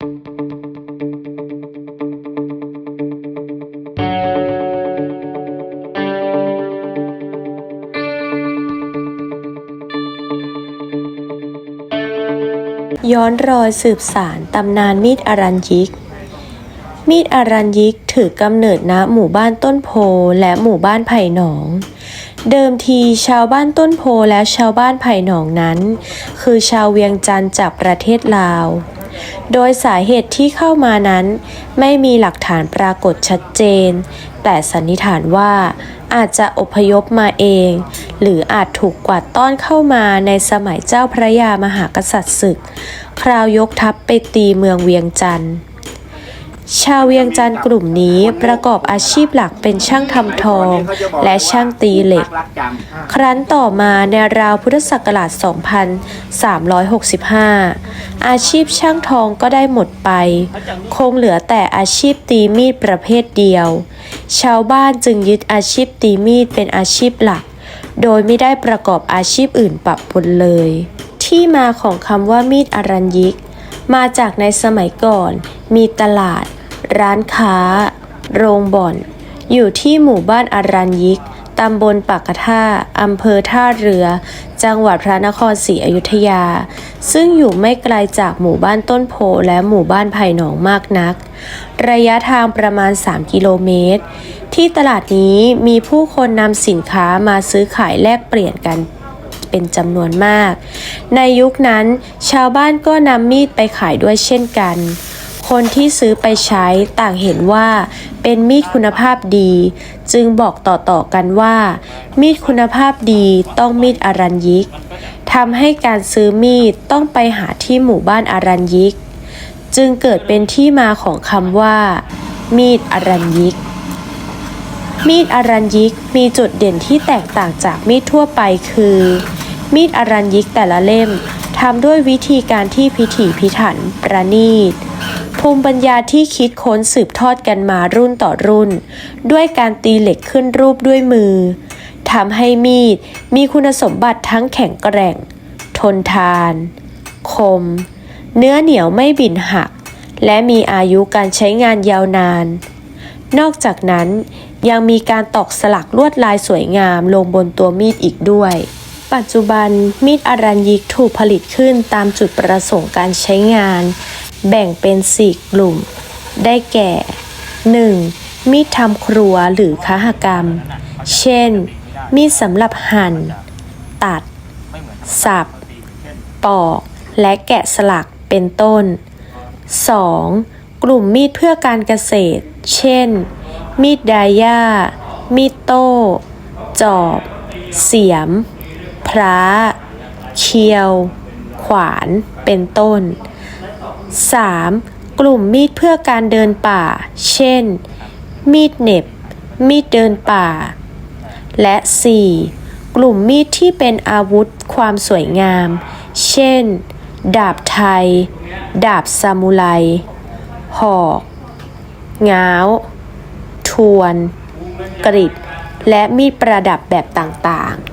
ย้อนรอยสืบสารตำนานมีดอรัญยิก มีดอรัญยิกถือกำเนิดณหมู่บ้านต้นโพและหมู่บ้านไผ่หนอง เดิมทีชาวบ้านต้นโพและชาวบ้านไผ่หนองนั้น คือชาวเวียงจันทร์จากประเทศลาว โดยสาเหตุที่เข้ามานั้น ไม่มีหลักฐานปรากฏชัดเจน แต่สันนิษฐานว่าอาจจะอพยพมาเอง หรืออาจถูกกวาดต้อนเข้ามาในสมัยเจ้าพระยามหากษัตริย์ศึก คราวยกทัพไปตีเมืองเวียงจันทร์ ชาวเวียงจันทร์กลุ่มนี้ประกอบอาชีพหลักเป็นช่างทำทอง และช่างตีเหล็ก ครั้นต่อมาในราวพุทธศักราช 2365 อาชีพช่างทองก็ได้หมดไป คงเหลือแต่อาชีพตีมีดประเภทเดียว ชาวบ้านจึงยึดอาชีพตีมีดเป็นอาชีพหลัก โดยไม่ได้ประกอบอาชีพอื่นปะปนเลย ที่มาของคำว่ามีดอรัญยิก มาจากในสมัยก่อน มีตลาด ร้านค้า โรงบ่อน อยู่ที่หมู่บ้านอารัญยิก ตำบลปากกะท่าอำเภอท่าเรือ จังหวัดพระนครศรีอยุธยา ซึ่งอยู่ไม่ไกลจากหมู่บ้านต้นโพและหมู่บ้านไผ่หนองมากนัก ระยะทางประมาณ 3 กิโลเมตร ที่ตลาดนี้มีผู้คนนำสินค้ามาซื้อขายแลกเปลี่ยนกันเป็นจำนวนมาก ในยุคนั้นชาวบ้านก็นำมีดไปขายด้วยเช่นกัน คนที่ซื้อไปใช้ต่างเห็นว่าเป็นมีดคุณภาพดี จึงบอกต่อๆกันว่า มีดคุณภาพดีต้องมีดอารัญยิกทำให้การซื้อมีดต้องไปหาที่หมู่บ้านอารัญยิก จึงเกิดเป็นที่มาของคำว่า มีดอารัญยิก มีดอารัญยิกมีจุดเด่นที่แตกต่างจากมีดทั่วไปคือ มีดอารัญยิกแต่ละเล่มทำด้วยวิธีการที่พิถีพิถันประณีต ภูมิปัญญาที่คิดค้นสืบทอดกันมารุ่นต่อรุ่น ด้วยการตีเหล็กขึ้นรูปด้วยมือทำให้มีดมีคุณสมบัติทั้งแข็งแกร่ง ทนทาน คม เนื้อเหนียวไม่บินหัก และมีอายุการใช้งานยาวนาน นอกจากนั้นยังมีการตอกสลักลวดลายสวยงามลงบนตัวมีดอีกด้วย ปัจจุบันมีดอารัญยิกถูกผลิตขึ้นตามจุดประสงค์การใช้งาน แบ่งเป็น 4 กลุ่ม ได้แก่ 1. มีดทำครัวหรือคหกรรม เช่น มีดสำหรับหั่น ตัด สับ ปอก และแกะสลักเป็นต้น 2. กลุ่มมีดเพื่อการเกษตร เช่น มีดไดาย่า มีดโต้ จอบ เสียม พระเคียว ขวาน เป็นต้น 3. กลุ่มมีดเพื่อการเดินป่า เช่น มีดเน็บ มีดเดินป่า และ 4. กลุ่มมีดที่เป็นอาวุธความสวยงาม เช่น ดาบไทย ดาบซามูไร หอก ง้าว ทวน กริดและมีดประดับแบบต่างๆ